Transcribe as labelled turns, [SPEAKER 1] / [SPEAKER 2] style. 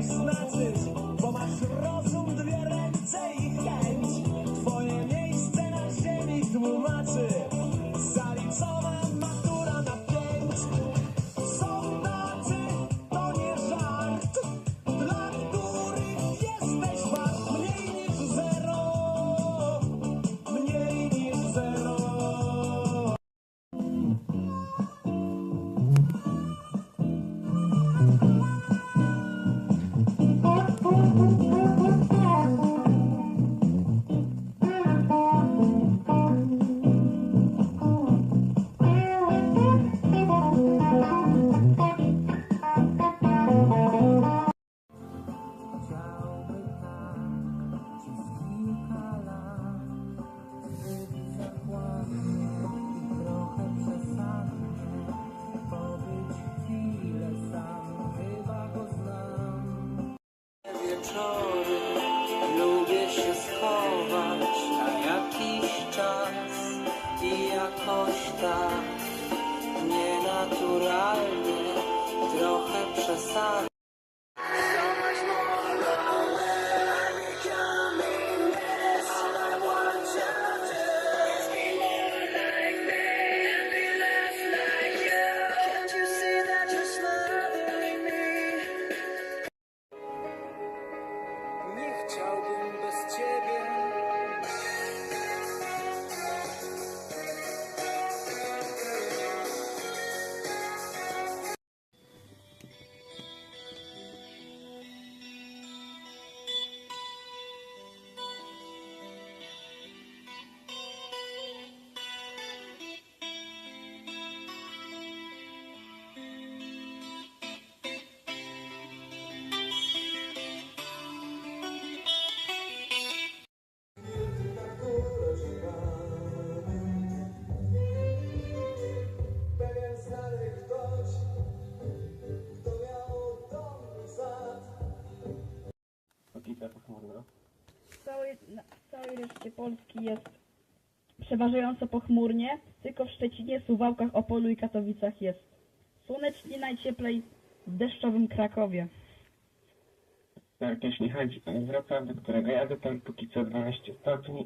[SPEAKER 1] mój znaczy, bo masz rozum, dwie ręce i chęć. Twoje miejsce na ziemi tłumaczy.
[SPEAKER 2] Jakoś tak nienaturalnie, trochę przesadnie. Chciałbym bez ciebie.
[SPEAKER 3] Okita pochmurna.
[SPEAKER 4] W całej, na w całej reszcie Polski jest przeważająco pochmurnie, tylko w Szczecinie, Suwałkach, Opolu i Katowicach jest słonecznie najcieplej w deszczowym Krakowie.
[SPEAKER 3] Tak, jeśli chodzi o Wrocław, do którego jadę, tam póki co 12 stopni i